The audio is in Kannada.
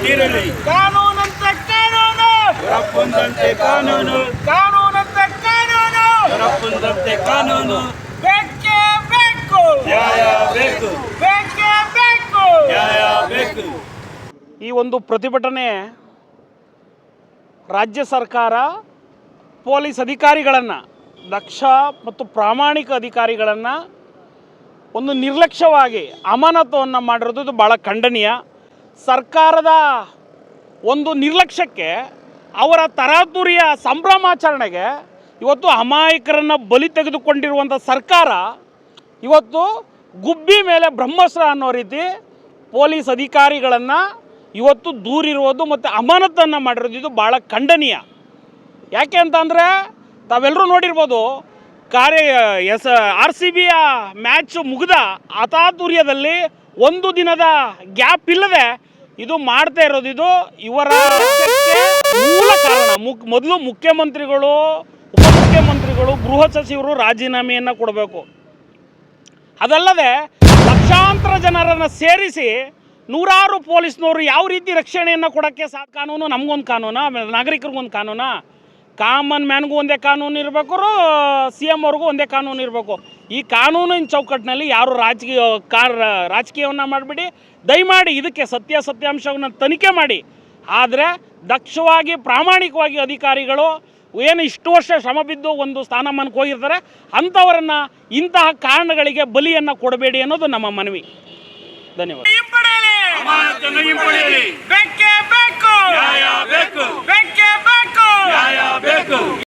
ತೀರಲಿ ಕಾನೂನಂತೆ ಕಾನೂನು. ಹೊರಪೊಂದಂತೆ ಕಾನೂನು. ಕಾನೂನಂತೆ ಕಾನೂನು. ಹೊರಪೊಂದಂತೆ ಕಾನೂನು. ಬೇಕೇ ಬೇಕು. ನ್ಯಾಯ ಬೇಕು. ಬೇಕೇ ಬೇಕು. ನ್ಯಾಯ ಬೇಕು. ಈ ಒಂದು ಪ್ರತಿಭಟನೆ ರಾಜ್ಯ ಸರ್ಕಾರ ಪೊಲೀಸ್ ಅಧಿಕಾರಿಗಳನ್ನು ದಕ್ಷ ಮತ್ತು ಪ್ರಾಮಾಣಿಕ ಅಧಿಕಾರಿಗಳನ್ನು ಒಂದು ನಿರ್ಲಕ್ಷ್ಯವಾಗಿ ಅಮಾನತವನ್ನು ಮಾಡಿರೋದು ಇದು ಭಾಳ ಖಂಡನೀಯ. ಸರ್ಕಾರದ ಒಂದು ನಿರ್ಲಕ್ಷ್ಯಕ್ಕೆ ಅವರ ತರಾತುರಿಯ ಸಂಭ್ರಮಾಚರಣೆಗೆ ಇವತ್ತು ಅಮಾಯಕರನ್ನು ಬಲಿ ತೆಗೆದುಕೊಂಡಿರುವಂಥ ಸರ್ಕಾರ ಇವತ್ತು ಗುಬ್ಬಿ ಮೇಲೆ ಬ್ರಹ್ಮಸ್ತ್ರ ಅನ್ನೋ ರೀತಿ ಪೊಲೀಸ್ ಅಧಿಕಾರಿಗಳನ್ನು ಇವತ್ತು ದೂರಿರುವುದು ಮತ್ತು ಅಮಾನತನ್ನು ಮಾಡಿರೋದು, ಇದು ಭಾಳ ಖಂಡನೀಯ. ಯಾಕೆ ಅಂತಂದರೆ ತಾವೆಲ್ಲರೂ ನೋಡಿರ್ಬೋದು ಕಾರ್ಯ, ಎಸ್, ಆರ್ ಸಿ ಬಿಯ ಮ್ಯಾಚ್ ಮುಗಿದ ಅತಾತುರ್ಯದಲ್ಲಿ ಒಂದು ದಿನದ ಗ್ಯಾಪ್ ಇಲ್ಲದೆ ಇದು ಮಾಡ್ತಾ ಇರೋದು ಇದು ಇವರ ಮೂಲ ಕಾರಣ. ಮುಕ್ ಮೊದಲು ಮುಖ್ಯಮಂತ್ರಿಗಳು, ಉಪಮುಖ್ಯಮಂತ್ರಿಗಳು, ಗೃಹ ಸಚಿವರು ರಾಜೀನಾಮೆಯನ್ನು ಕೊಡಬೇಕು. ಅದಲ್ಲದೆ ಲಕ್ಷಾಂತರ ಜನರನ್ನು ಸೇರಿಸಿ ನೂರಾರು ಪೊಲೀಸ್ನವರು ಯಾವ ರೀತಿ ರಕ್ಷಣೆಯನ್ನು ಕೊಡೋಕ್ಕೆ ಸಾ ಕಾನೂನು ನಮಗೊಂದು ಕಾನೂನ ಆಮೇಲೆ ನಾಗರಿಕರಿಗೊಂದು ಕಾನೂನಾ? ಕಾಮನ್ ಮ್ಯಾನ್ಗೂ ಒಂದೇ ಕಾನೂನು ಇರಬೇಕು ಸಿ ಎಂ ಅವ್ರಿಗೂ ಒಂದೇ ಕಾನೂನು ಇರಬೇಕು. ಈ ಕಾನೂನಿನ ಚೌಕಟ್ಟಿನಲ್ಲಿ ಯಾರು ರಾಜಕೀಯ ಕಾರ್ ರಾಜಕೀಯವನ್ನು ಮಾಡಿಬಿಡಿ. ದಯಮಾಡಿ ಇದಕ್ಕೆ ಸತ್ಯ ಸತ್ಯಾಂಶವನ್ನು ತನಿಖೆ ಮಾಡಿ. ಆದರೆ ದಕ್ಷವಾಗಿ ಪ್ರಾಮಾಣಿಕವಾಗಿ ಅಧಿಕಾರಿಗಳು ಏನು ಇಷ್ಟು ವರ್ಷ ಶ್ರಮ ಬಿದ್ದು ಒಂದು ಸ್ಥಾನಮಾನಕ್ಕೆ ಹೋಗಿರ್ತಾರೆ ಅಂಥವರನ್ನು ಇಂತಹ ಕಾರಣಗಳಿಗೆ ಬಲಿಯನ್ನು ಕೊಡಬೇಡಿ ಅನ್ನೋದು ನಮ್ಮ ಮನವಿ. ಧನ್ಯವಾದ.